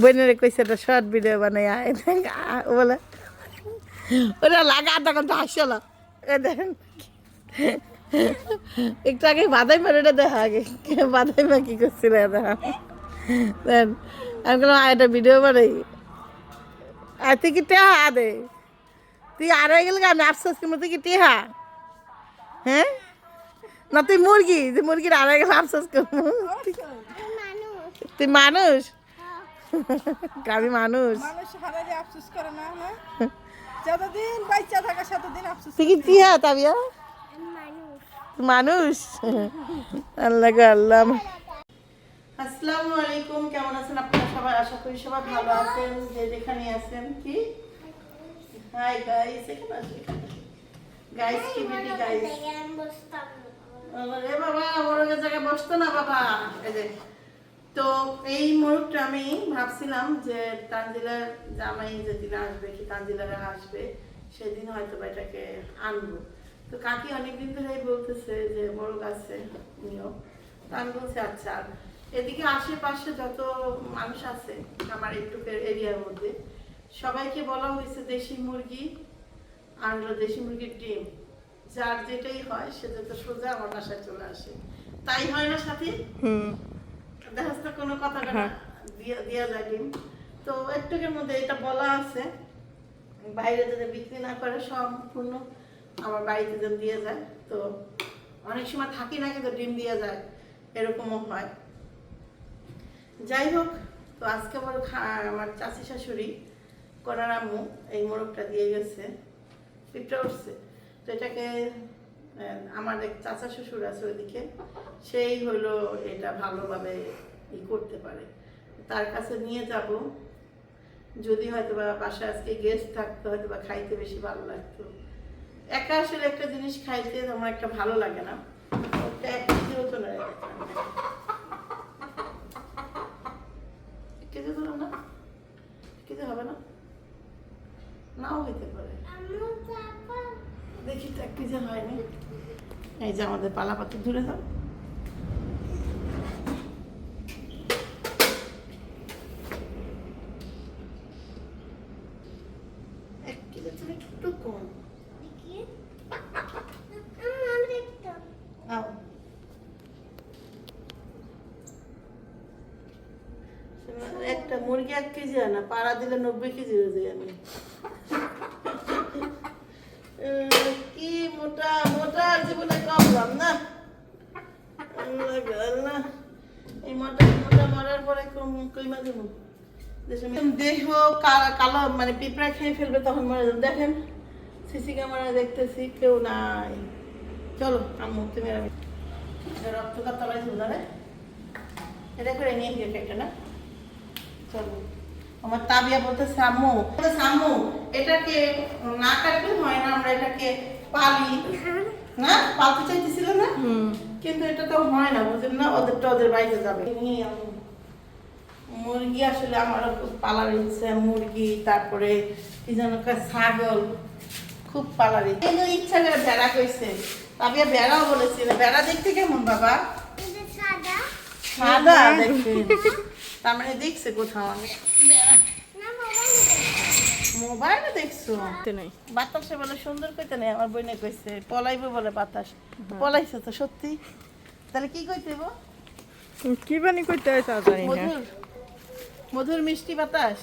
বোনের কইছে একটা শর্ট ভিডিও বানাই বলে ওরা লাগা আধা ঘণ্টা হাসল দেখেন একটু আগে বাদাই মারে এটা দেখা আগে বাদাই মা কি করছিল দেখা দেন আমি বললাম একটা ভিডিও বানাই। আর তুই কি টেহা দে? তুই আর হয়ে গেলে আমি আফসোস করব তুই কি টেহা? হ্যাঁ? না তুই মুরগি তুই মুরগির আর হয়ে গেলে আফসোস করব তুই মানুষ? আমি মানুষ। মানুষ হারালে আফসোস করে না হ্যাঁ? যতদিন বাচ্চা থাকা ততদিন আফসোস তুই কি টিহা তাবিয়া? মানুষ। আল্লাহ আল্লাহ। আসসালামু আলাইকুম কেমন আছেন আপনারা সবাই? আশা করি সবাই ভালো আছেন যে যেখানে আছেন কি? হাই গাইস এখানে আসো গাইস কি বিডি গাইস বাবা মোরগের জায়গায় বসতো না বাবা? এই যে তো এই মুহূর্তে আমি ভাবছিলাম যে তানজিলার জামাই যেদিন আসবে, কি তানজিলারা আসবে, সেদিন হয়তো বা এটাকে আনব। তো কাকি অনেকদিন ধরেই বলতেছে যে মোরগ আছে নিও। তো আমি বলছি আচ্ছা। এদিকে আশেপাশে যত মানুষ আছে, আমার একটুকের এরিয়ার মধ্যে, সবাইকে বলা হয়েছে দেশি মুরগি আর দেশি মুরগির ডিম। যার যেটাই হয়, সে যাতে সোজা আমার বাসায় চলে আসে। তাই হয় না, সাথী? দেখা যাচ্ছে কোনো কথা দিয়া যায় ডিম। তো একটুকের মধ্যে এটা বলা আছে। বাইরে যদি বিক্রি না করে সম্পূর্ণ আমার বাড়িতে যেন দিয়ে যায় তো অনেক সময় থাকি না কিন্তু ডিম দিয়ে যায় এরকমও হয়। যাই হোক তো আজকে আমার আমার চাচি শাশুড়ি করার আম্মু এই মোরগটা দিয়ে গেছে পিঠটা উঠছে। তো এটাকে আমার এক চাচা শ্বশুর আছে ওইদিকে, সেই হলো এটা ভালোভাবে ই করতে পারে। তার কাছে নিয়ে যাব। যদি হয়তো বা বাসায় আজকে গেস্ট থাকতো হয়তো বা খাইতে বেশি ভালো লাগতো। একা আসলে একটা জিনিস খাইতে আমার একটা ভালো লাগে না। এক কেজি হতো না ধরো না? কেজি হবে না? নাও হইতে পারে। দেখি তো এক কেজি হয়নি। এই যে আমাদের পালা পাতি ধরে দাও। এক কেজি কম। আও। একটা মুরগি এক কেজি হয় না পাড়া দিলে নব্বই কেজি হয়ে যায় আমি। উম, কি মোটা মোটা জীবনে কমলাম না? এই মোটা মোটা মরার পরে কইমা দেবো? দেহ কালো মানে পিঁপড়া খেয়ে ফেলবে তখন মরে যাবে। দেখেন, সিসি ক্যামেরা দেখতেছি, কেউ নাই। চলো, আম্মু, তুমি আর আমি। এটা রক্তটা তলায় ছিল রে এটা করে নিয়ে গিয়ে একটা না? চলো। আমার তাবিয়া আম্মু বলতেছে আম্মু এটাকে না কাটলে হয় না আমরা এটাকে পালি। না পালতে চাইতেছিল না? কিন্তু এটা তো হয় না বুঝলেন না? ওদেরটা ওদের বাড়িতে যাবে। মুরগি আসলে আমার খুব পালার ইচ্ছে মুরগি তারপরে কি যেন ছাগল খুব পালার ইচ্ছে। এই ইচ্ছা করে বেড়া কইছে তাবিয়া বেড়াও বলেছিল বেড়া দেখতে কেমন বাবা? সাদা। দেখতে। তার মানে দেখছে কোথাও আমি মোবাইলে দেখছ? নেই। বাতাসে বলে সুন্দর কইতে নেই আমার বইনে কইছে পলাইবো বলে বাতাস। পলাইছে তো সত্যি? তাহলে কি বানি করতে হয় তা জানি না। মধুর মধুর মিষ্টি বাতাস?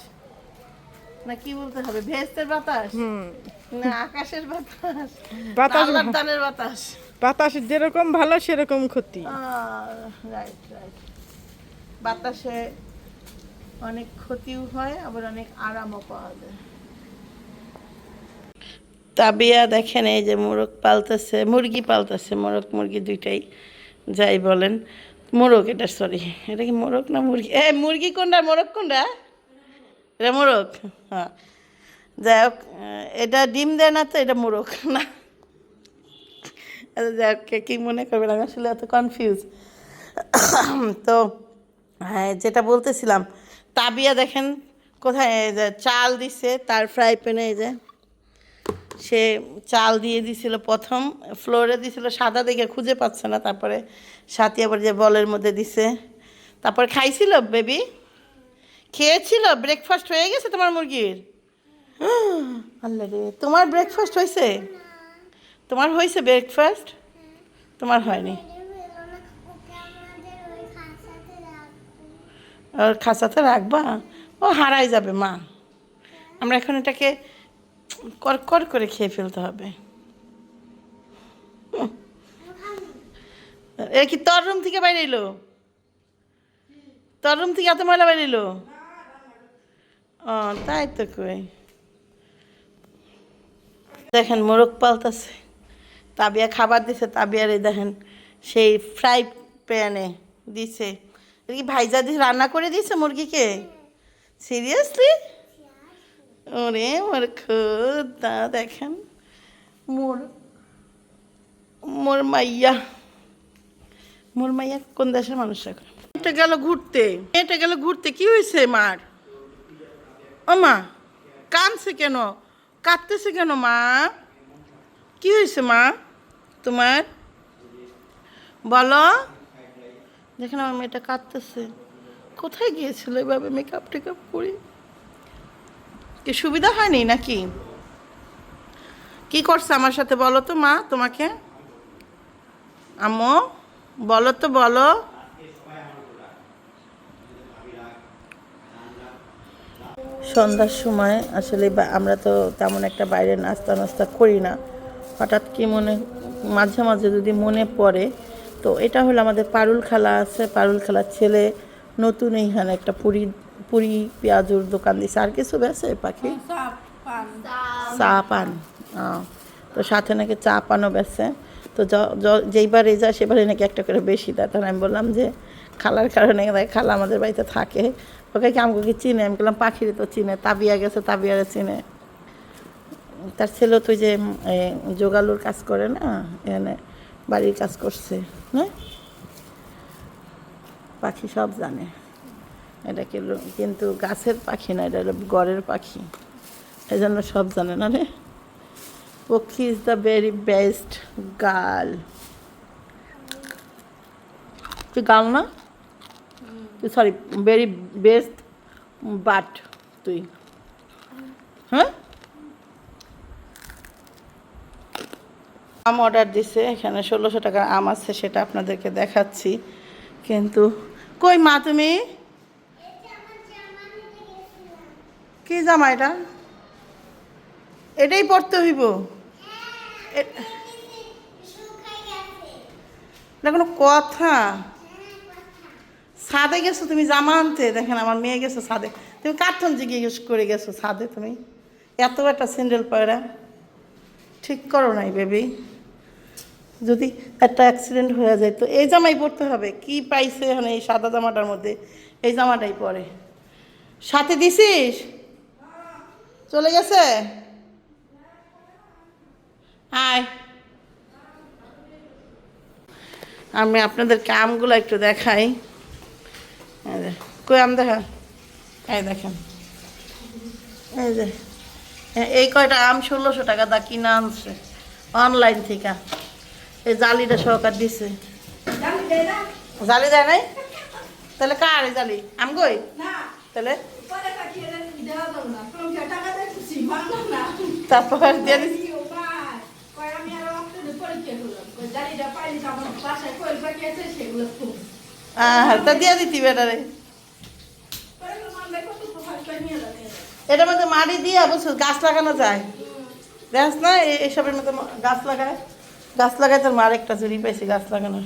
না কি বলতে হবে ভেস্তের বাতাস? না আকাশের বাতাস? বাতাস আল্লাহর দানের বাতাস? বাতাস যেরকম ভালো সেরকম ক্ষতি। রাইট রাইট বাতাসে অনেক ক্ষতিও হয় আবার অনেক আরামও পাওয়া যায়। তাবিয়া দেখেন এই যে মোরগ পালতেছে মুরগি পালতেছে মোরগ মুরগি দুইটাই যাই বলেন। মোরগ এটা সরি এটা কি মোরগ না মুরগি? এ মুরগি কোনটা মোরগ কোনটা? এটা মোরগ হ্যাঁ। যাই হোক এটা ডিম দেয় না তো এটা মোরগ না। আচ্ছা, যাই হোক, কে কি মনে করবেন? আমি আসলে এত কনফিউজ তো হ্যাঁ যেটা বলতেছিলাম তাবিয়া দেখেন কোথায় চাল দিছে, তার ফ্রাই প্যানে এই যে সে চাল দিয়ে দিছিল প্রথম, ফ্লোরে দিছিল সাদা দেখে খুঁজে পাচ্ছে না, তারপরে সাথী আবার যে বলের মধ্যে দিছে। তারপর খাইছিল বেবি? খেয়েছিল? ব্রেকফাস্ট হয়ে গেছে তোমার মুরগির? আল্লাহ রে, তোমার ব্রেকফাস্ট হয়েছে তোমার হয়েছে ব্রেকফাস্ট তোমার হয়নি। আর খাঁচাতে রাখবা, ও হারাই যাবে, মা। আমরা এখন এটাকে কর কর খেয়ে ফেলতে হবে। এ কি, তোর রুম থেকে বাইরে এলো? তোর রুম থেকে এত ময়লা বাইরে এলো? ও, তাই তো কই। দেখেন, মোরগ পালতাছে। তাবিয়া খাবার দিছে, তাবিয়ারে দেখেন, সেই ফ্রাই প্যানে দিছে। কি ভাইজা দিয়ে রান্না করে দিয়েছে মুরগিকে? সিরিয়াসলি ওরে মোর খুদা, দেখেন। মোর মোর মাইয়া। মোর মাইয়া কোন দেশের মানুষ এখন? এটা গেল ঘুরতে। এটা গেল ঘুরতে। কি হয়েছে মার? ও মা কানছে কেন? কাঁদতেছে কেন মা? কি হয়েছে মা তোমার? বলো। দেখেন আমার মেয়েটা কাঁদতেছে। কোথায় গিয়েছিল এভাবে মেকআপ টেকআপ করি? কি সুবিধা হয়নি নাকি? কি করছে আমার সাথে বলো তো মা তোমাকে? আম্মু, বলো তো, বলো। সন্ধ্যার সময় আসলে আমরা তো তেমন একটা বাইরে নাস্তা নাস্তা করি না। হঠাৎ কি মনে, মাঝে মাঝে যদি মনে পড়ে তো এটা হলো আমাদের পারুল খালা আছে পারুল খালার ছেলে। নতুন এইখানে একটা পুরি পুরি পেঁয়াজুর দোকান দিছে। আর কিছু বেছে পাখি? চা পান। তো সাথে নাকি চা পানও বেছে। তো য- য- যেইবারে যায় সেবারে নাকি একটা করে বেশি দেয়। তখন আমি বললাম যে খালার কারণে খালা আমাদের বাড়িতে থাকে। ওকে কি আমাকে কি চিনে? আমি বললাম পাখিরে তো চিনে তাবিয়া গেছে তাবিয়ারে চিনে। তার ছেলে তুই যে যোগালুর কাজ করে না এখানে। বাড়ির কাজ করছে হ্যাঁ পাখি সব জানে। এটা কিন্তু গাছের পাখি না এটা গড়ের পাখি। এই জন্য সব জানে না রে। Pakshi is the very best girl তুই গাল না? তুই সরি ভেরি বেস্ট বাট তুই। হ্যাঁ? আম অর্ডার দিছে, এখানে ষোলোশো টাকার আম আছে, সেটা আপনাদেরকে দেখাচ্ছি। কিন্তু, কই মা তুমি? কি জামা এটা? এটাই পড়তে হইব। এটা কোনো কথা? সাদে গেছো তুমি জামা আনতে? দেখেন আমার মেয়ে গেছো সাদে তুমি কার্টন জিজ্ঞেস করে গেছো সাদে তুমি? এত একটা স্যান্ডেল পয়রা। ঠিক করো নাই, বেবি। যদি একটা অ্যাক্সিডেন্ট হয়ে যায়, তো এই জামাই পরতে হবে। কি পাইছে এখানে এই সাদা জামাটার মধ্যে? এই জামাটাই পরে। সাথে দিছিস? চলে গেছে? আয়। আমি আপনাদেরকে আমগুলো একটু দেখাই। কই আম দেখা? এই দেখেন। এই যে, এই কয়টা আম? ষোলোশো টাকা দা কিনা আনছে। অনলাইন থেকে। এই জালিটা সহকার দিছে। জালি দেয় নাই? তাহলে কার এই জালি? আম গই তাহলে? তারপর দিয়ে তো দিয়ে দিতি বেটারে। এটার মধ্যে মাটি দিয়ে বুঝছ গাছ লাগানো যায়। দেখ না এইসবের মধ্যে গাছ লাগায়। গাছ লাগায় তোর মার একটা চুরি পাইছি গাছ লাগানোর।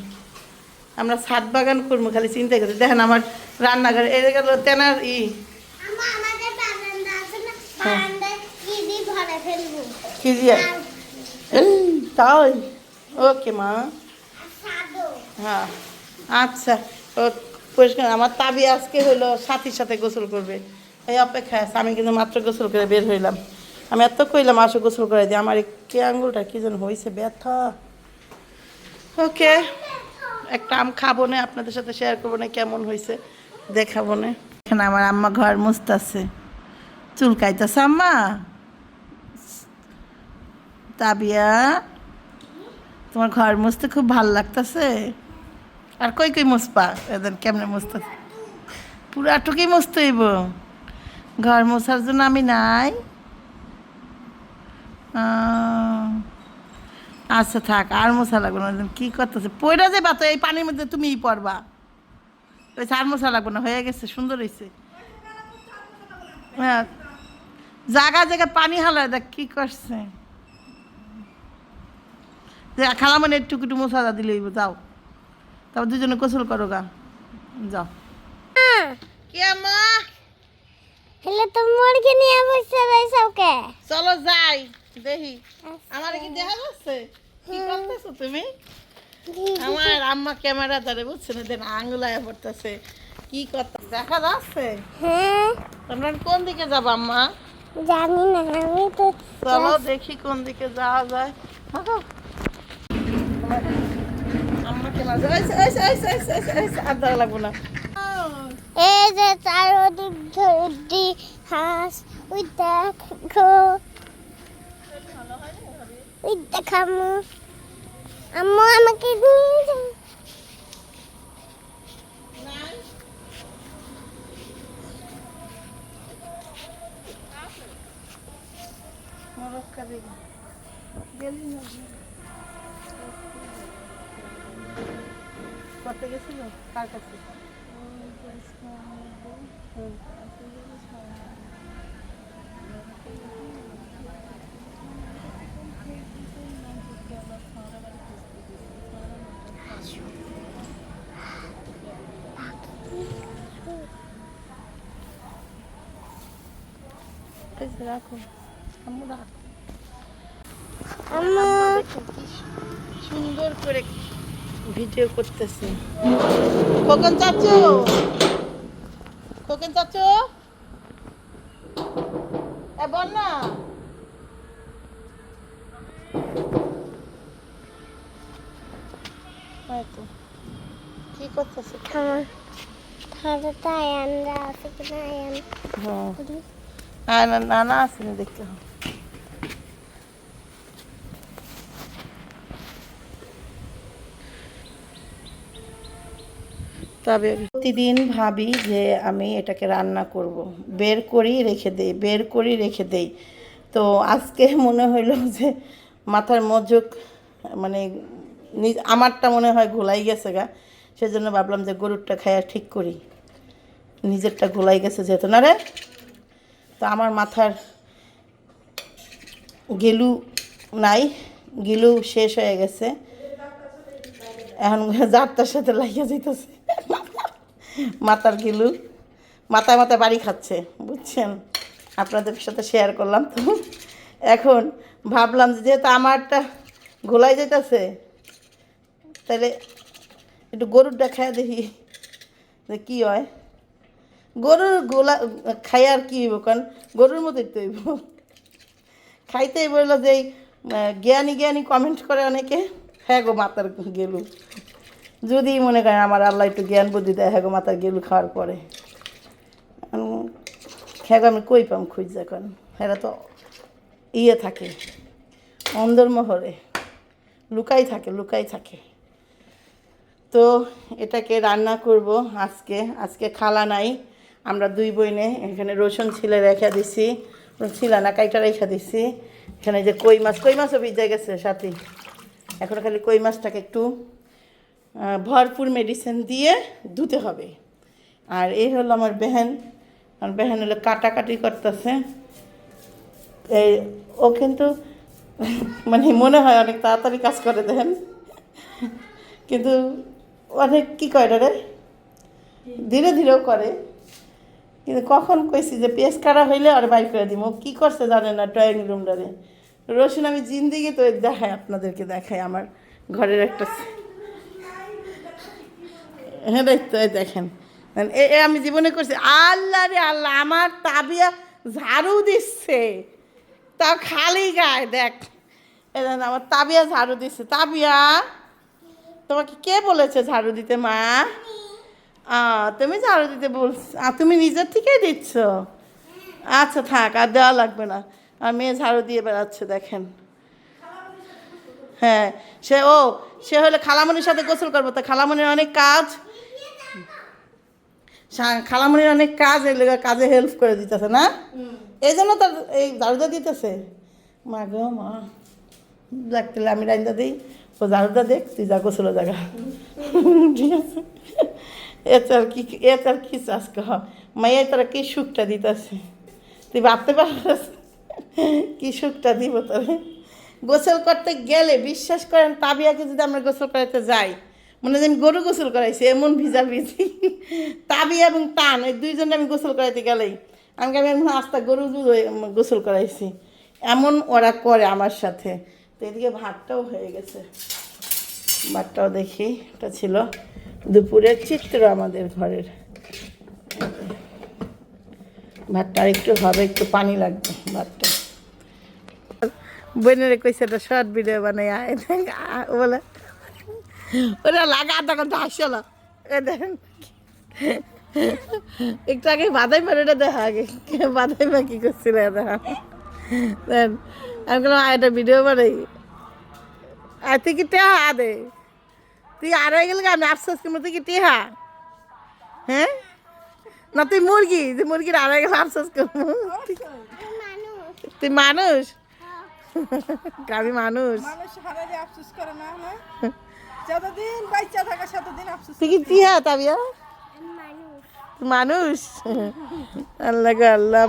আমরা ছাদ বাগান করব খালি চিন্তা করি। দেখেন আমার রান্নাঘর এই গেল তেনার ই। হ্যাঁ। তাই? ওকে মা। হ্যাঁ। আচ্ছা ও পরিষ্কার। আমার তাবি আজকে হলো সাথীর সাথে গোসল করবে। এই অপেক্ষায় আছে। আমি কিন্তু মাত্র গোসল করে বের হইলাম। আমি এত কইলাম, আসো গোসল করে দিই আমার কে আঙ্গুলটা কি যেন হয়েছে ব্যথা। ওকে, একটা আম খাব না, আপনাদের সাথে শেয়ার করব না, কেমন হয়েছে দেখাবো না। এখানে আমার আম্মা ঘর মুছতাছে। চুল কাইতাছে আম্মা। তাবিয়া, তোমার ঘর মুছতে খুব ভালো লাগতেছে। আর কই কই মুছপা এদের কেমনে মুছতে পুরাটুকুই মস্ত হইব। ঘর মোছার জন্য আমি নাই। আচ্ছা থাক আর মশা লাগবে না কি করতেছে? পয়রা যাবা তো এই পানির মধ্যে তুমিই পড়বা। ওই আর মশা লাগবে না হয়ে গেছে সুন্দর হয়েছে হ্যাঁ জায়গা জায়গা পানি হালায় দেখ কি করছে। যে খালা মানে একটু একটু মশলা দিলে যাও। তারপর দুজনে গোসল করো গা। যাও। কে মা হেলে তো মুরগি নিয়ে বসে চলো যাই। দেখি। আমার কি দেখা যাচ্ছে? কি করতেছো তুমি? আমার আম্মা ক্যামেরা ধরে বুঝছে না দেন আঙ্গুলায় পড়তেছে। কি করতে দেখা যাচ্ছে? হ্যাঁ। তোমরা কোন দিকে যাব আম্মা? জানি না আমি তো চলো দেখি কোন দিকে যাওয়া যায়। হাঁটো। আম্মাকে মাঝে ওইসে, ওইসে, ওইসে, ওইসে, ওইসে, ওইসে, আর দেওয়া লাগবো না। এই যে চারদিক ধরে হাঁস ওই দেখো। ওই দেখামু। আম্মু আমাকে নিয়ে যাও করতে গেছিল? কার কাছে? রাখো। আম্মু রাখো। আম্মু। সুন্দর করে ভিডিও করতেছে। খোকন চাচু। খোকন চাচু। এ বন্যা। এই কি করতেছে? তাহলে তাই আমরা আছে কি না আয়ান? হ্যাঁ। না নানা আসেনি দেখতে হবে তবে প্রতিদিন ভাবি যে আমি এটাকে রান্না করব। বের করি রেখে দেই, বের করি রেখে দেই। তো আজকে মনে হইল যে মাথার মজুক মানে আমারটা মনে হয় গোলাই গেছে গা। সেজন্য ভাবলাম যে গরুরটা খাইয়া ঠিক করি। নিজেরটা গোলাই গেছে যেহেতু। না রে? তো আমার মাথার গেলু নাই, গিলু শেষ হয়ে গেছে। এখন যারটার সাথে লাগিয়ে যেতেছে মাথার গিলু। মাথায় মাথায় বাড়ি খাচ্ছে, বুঝছেন? আপনাদের সাথে শেয়ার করলাম তো। এখন ভাবলাম যেহেতু আমারটা ঘোলাই যেতেছে তাহলে একটু গরুরটা খাইয়া দেখি যে কী হয়। গরুর গোলা, খাই আর কি হইব কারণ গরুর মতোই তো হইব। খাইতেই বলল যে জ্ঞানী জ্ঞানী কমেন্ট করে অনেকে হ্যাঁ গো মাতার গেলু। যদি মনে করেন আমার আল্লাহ একটু জ্ঞান বুদ্ধি দেয় হ্যাঁ গো মাতার গেলু খাওয়ার পরে। হ্যাঁ গো, আমি কই পাম খুঁজ এখন? হ্যাঁ তো ইয়ে থাকে অন্দরমহরে লুকাই থাকে লুকাই থাকে। তো এটাকে রান্না করব আজকে। আজকে খালা নাই। আমরা দুই বইনে এখানে রসুন ছিলে রেখে দিছি, ছিল না, কাইটা রেখে দিছি। এখানে যে কই মাছ, কই মাছও ভিজে গেছে সাথে। এখন খালি কই মাছটাকে একটু ভরপুর মেডিসিন দিয়ে ধুতে হবে। আর এই হলো আমার বেহেন। আমার বেহেন হলো কাটাকাটি করতেছে। এই, ও কিন্তু মানে মনে হয় অনেক তাড়াতাড়ি কাজ করে দেন কিন্তু অনেক কী করে রে? ধীরে ধীরেও করে। কিন্তু কখন কইছি যে পেঁয়াজ কাটা হইলে আর বাইর করে দিব কী করছে জানে না ড্রয়িং রুমটারে রসুন আমি জিন্দিগি তো দেখাই, আপনাদেরকে দেখাই আমার ঘরের একটা হ্যাঁ তো দেখেন। এ এ আমি জীবনে করছি, আল্লাহ রে আল্লাহ, আমার তাবিয়া ঝাড়ু দিচ্ছে। তা খালি গায়ে, দেখ। আমার তাবিয়া ঝাড়ু দিচ্ছে। তাবিয়া, তোমাকে কে বলেছে ঝাড়ু দিতে, মা? আ, তুমি ঝাড়ু দিতে বলছ আ, তুমি নিজের থেকেই দিচ্ছ? আচ্ছা থাক আর দেওয়া লাগবে না। আর মেয়ে ঝাড়ু দিয়ে বেড়াচ্ছে দেখেন। হ্যাঁ সে ও সে হলে খালামণির সাথে গোসল করব। তো খালামণির অনেক কাজ। খালামণির অনেক কাজ এই লেগে কাজে হেল্প করে দিতেছে না? এই জন্য তার এই ঝাড়ুদা দিতেছে। মা গো মা। দেখ তাহলে আমি রাইন্দা দিই। ও ঝাড়ুদা দেখ তুই যা গোসল জায়গা। ঠিক আছে। এতে আর কি আর কি চাষ কহ মাইয়া তোরা কি সুখটা দিতেছে? তুই ভাবতে পারছিস কি সুখটা দিব তোরে? গোসল করতে গেলে বিশ্বাস করেন, তাবিয়াকে যদি আমরা গোসল করাতে যাই, মনে হয় আমি গরু গোসল করাইছি, এমন ভিজা ভিজি তাবিয়া এবং টান ওই দুইজনে আমি গোসল করাইতে গেলেই, আমাকে আমি এমন আস্তা গরু গোসল করাইছি। এমন ওরা করে আমার সাথে। তো এদিকে ভাতটাও হয়ে গেছে। ভাতটাও দেখি এটা ছিল। দুপুরের চিত্র আমাদের ঘরের। ভাতটা একটু হবে, একটু পানি লাগবে ভাতটা। বোনের কইছে একটা শর্ট ভিডিও বানাই আয় বলে, ওরা লাগা তখন তো হাসল একটু আগে বাদাই মারে এটা দেখা আগে বাদাই মা কি করছিল দেখা। আমি আয় একটা ভিডিও বানাই। আর তুই কি টেহা দে? তুই আর হয়ে গেলে আমি আফসোস করব তুই কি টেহা? হ্যাঁ? না তুই মুরগি তুই মুরগির আর হয়ে গেলে আফসোস করব। তুই মানুষ? আমি মানুষ। মানুষ আফসোস করে না না যতদিন বাচ্চা থাকে ততদিন আফসোস তুই কি টিহা তাবিয়া? মানুষ। তুই মানুষ? আল্লাহ আল্লাহ